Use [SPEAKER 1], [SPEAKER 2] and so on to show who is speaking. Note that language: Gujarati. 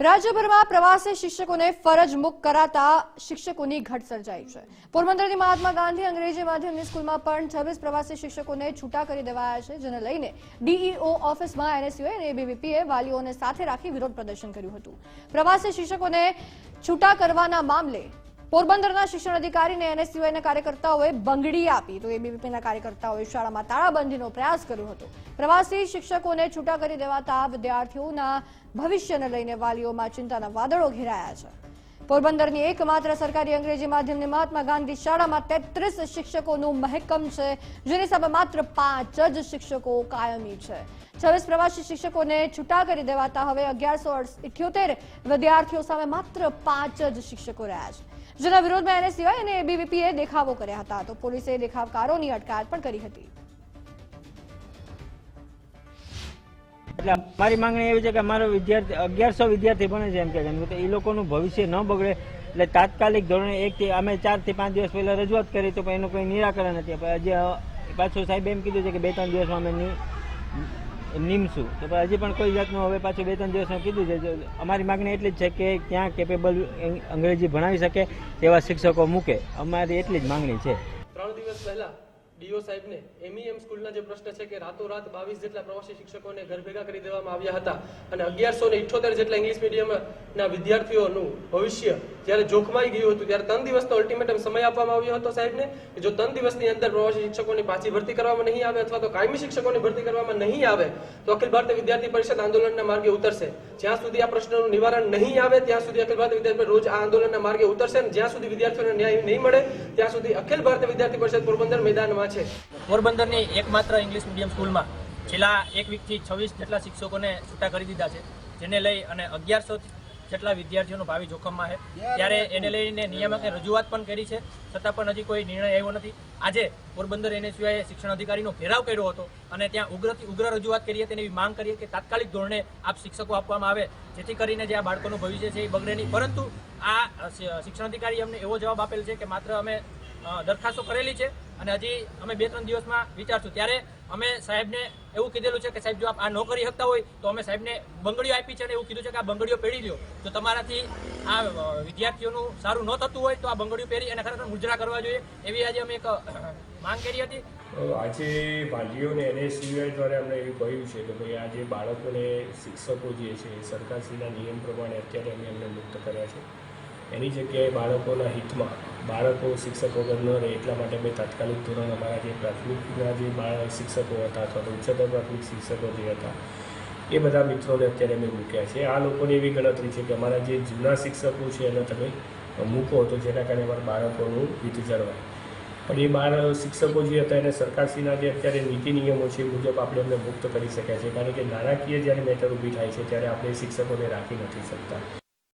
[SPEAKER 1] રાજ્યભરમાં પ્રવાસી શિક્ષકોને ફરજ મુક્ત કરાતા શિક્ષકોની ઘટ સર્જાઈ છે. પોરબંદરની મહાત્મા ગાંધી અંગ્રેજી માધ્યમની સ્કૂલમાં પણ છવ્વીસ પ્રવાસી શિક્ષકોને છૂટા કરી દેવાયા છે, જેને લઈને ડીઈઓ ઓફિસમાં એનએસયુએ અને એબીવીપીએ વાલીઓને સાથે રાખી વિરોધ પ્રદર્શન કર્યું હતું. પ્રવાસી શિક્ષકોને છૂટા કરવાના મામલે પોરબંદરના શિક્ષણ અધિકારીને એનએસયુઆઈના કાર્યકર્તાઓએ બંગડી આપી. તો એબીવીપીના કાર્યકર્તાઓએ શાળામાં તાળાબંધીનો પ્રયાસ કર્યો હતો. પ્રવાસી શિક્ષકોને છૂટા કરી દેવાતા વિદ્યાર્થીઓના ભવિષ્યને લઈને વાલીઓમાં ચિંતાના વાદળો ઘેરાયા છે. પોરબંદરની એકમાત્ર સરકારી અંગ્રેજી માધ્યમની મહાત્મા ગાંધી શાળામાં તેત્રીસ શિક્ષકોનું મહેકમ છે, જેની સામે માત્ર પાંચ જ શિક્ષકો કાયમી છે. છવ્વીસ પ્રવાસી શિક્ષકોને છૂટા કરી દેવાતા હવે અગિયારસો ઇઠ્યોતેર વિદ્યાર્થીઓ સામે માત્ર પાંચ જ શિક્ષકો રહ્યા છે. જેના વિરોધમાં એનએસયુઆઈ અને એબીવીપીએ દેખાવો કર્યા હતા, તો પોલીસે દેખાવકારોની અટકાયત પણ કરી હતી.
[SPEAKER 2] એટલે મારી માંગણી એવી છે કે મારો વિદ્યાર્થી, અગિયારસો વિદ્યાર્થી ભણે છે એમ કે કેમ એ લોકોનું ભવિષ્ય ન બગડે, એટલે તાત્કાલિક ધોરણે એકથી અમે ચારથી પાંચ દિવસ પહેલા રજૂઆત કરી તો એનું કોઈ નિરાકરણ નથી. હજી પાછું સાહેબ એમ કીધું છે કે બે ત્રણ દિવસમાં અમે નીમશું. તો હજી પણ કોઈ જાતનું હવે પાછું બે ત્રણ દિવસમાં કીધું છે. અમારી માગણી એટલી જ છે કે ત્યાં કેપેબલ અંગ્રેજી ભણાવી શકે તેવા શિક્ષકો મૂકે. અમારી એટલી જ માંગણી છે.
[SPEAKER 3] ત્રણ દિવસ પહેલા ડીઓ સાહેબને એમઈએમ સ્કૂલના જે પ્રશ્ન છે કે રાતોરાત બાવીસ જેટલા પ્રવાસી શિક્ષકોને ઘર ભેગા કરી દેવામાં આવ્યા હતા અને અગિયારસો ને ઇઠ્ઠોતેર જેટલા ઇંગ્લિશ મીડિયમના વિદ્યાર્થીઓનું ભવિષ્ય જ્યારે જોખમાઈ ગયું હતું, ત્યારે ત્રણ દિવસનો અલ્ટિમેટમ સમય આપવામાં આવ્યો હતો સાહેબને કે જો ત્રણ દિવસની અંદર પ્રવાસી શિક્ષકોની પાછી ભરતી કરવામાં નહીં આવે અથવા તો કાયમી શિક્ષકોની ભરતી કરવામાં નહીં આવે, તો અખિલ ભારતીય વિદ્યાર્થી પરિષદ આંદોલનના માર્ગે ઉતરશે. જ્યાં સુધી આ પ્રશ્નનું નિવારણ નહીં આવે, ત્યાં સુધી અખિલ ભારતીય વિદ્યાર્થી રોજ આ આંદોલનના માર્ગે ઉતરશે અને જ્યાં સુધી વિદ્યાર્થીઓને ન્યાય નહીં મળે, ત્યાં સુધી અખિલ ભારતીય વિદ્યાર્થી પરિષદ પોરબંદર મેદાનમાં છે.
[SPEAKER 4] પોરબંદરની એકમાત્ર ઇંગ્લિશ મીડિયમ સ્કૂલમાં છેલ્લા એક વીકથી છવ્વીસ જેટલા શિક્ષકોને છૂટા કરી દીધા છે, જેને લઈ અને અગિયારસો જેટલા વિદ્યાર્થીઓનું ભાવિ જોખમમાં છે. ત્યારે એને લઈને નિયામકે રજૂઆત પણ કરી છે, છતાં પણ હજી કોઈ નિર્ણય આવ્યો નથી. આજે પોરબંદર એનએસયુઆઈએ શિક્ષણ અધિકારીનો ઘેરાવ કર્યો હતો અને ત્યાં ઉગ્રથી ઉગ્ર રજૂઆત કરીએ તેની માંગ કરીએ કે તાત્કાલિક ધોરણે આપ શિક્ષકો આપવામાં આવે, જેથી કરીને જે આ બાળકોનું ભવિષ્ય છે એ બગડે નહીં. પરંતુ આ શિક્ષણ અધિકારી અમને એવો જવાબ આપેલ છે કે માત્ર અમે દરખાસ્તો કરેલી છે અને હજી અમે બે ત્રણ દિવસમાં વિચારશું. ત્યારે અમે સાહેબને એવું કીધેલું છે કે સાહેબ, જો આપ આ ન કરી શકતા હોય, તો અમે સાહેબને બંગડીઓ આપી છે અને એવું કીધું છે કે આ બંગડીઓ પહેરી લ્યો. જો તમારાથી આ વિદ્યાર્થીઓનું સારું ન થતું હોય, તો આ બંગડીઓ પહેરી અને ખરેખર મુજરા કરવા જોઈએ. એવી આજે અમે એક માંગ કરી હતી.
[SPEAKER 5] આજે વાલીઓને એનએસયુઆઈ દ્વારા અમને એવું કહ્યું છે કે ભાઈ આજે બાળકોને શિક્ષકો જે છે, એ સરકારશ્રીના નિયમ પ્રમાણે અત્યારે અમે એમને મુક્ત કર્યા છે. એની જગ્યાએ બાળકોના હિતમાં બાળકો શિક્ષક વગર ન રહે એટલા માટે અમે તાત્કાલિક ધોરણ અમારા જે પ્રાથમિકના જે બાળ શિક્ષકો હતા અથવા તો ઉચ્ચતર પ્રાથમિક શિક્ષકો જે હતા, એ બધા મિત્રોને અત્યારે અમે મૂક્યા છે. આ લોકોની એવી ગણતરી છે કે અમારા જે જૂના શિક્ષકો છે એને તમે મૂકો તો જેના કારણે અમારા બાળકોનું હિત જળવાય. પણ એ બાળ શિક્ષકો જે હતા એને સરકારશ્રીના જે અત્યારે નીતિ નિયમો છે એ મુજબ આપણે એમને મુક્ત કરી શક્યા છે. કારણ કે નાણાકીય જ્યારે મેટર ઊભી થાય છે ત્યારે આપણે શિક્ષકોને રાખી નથી શકતા.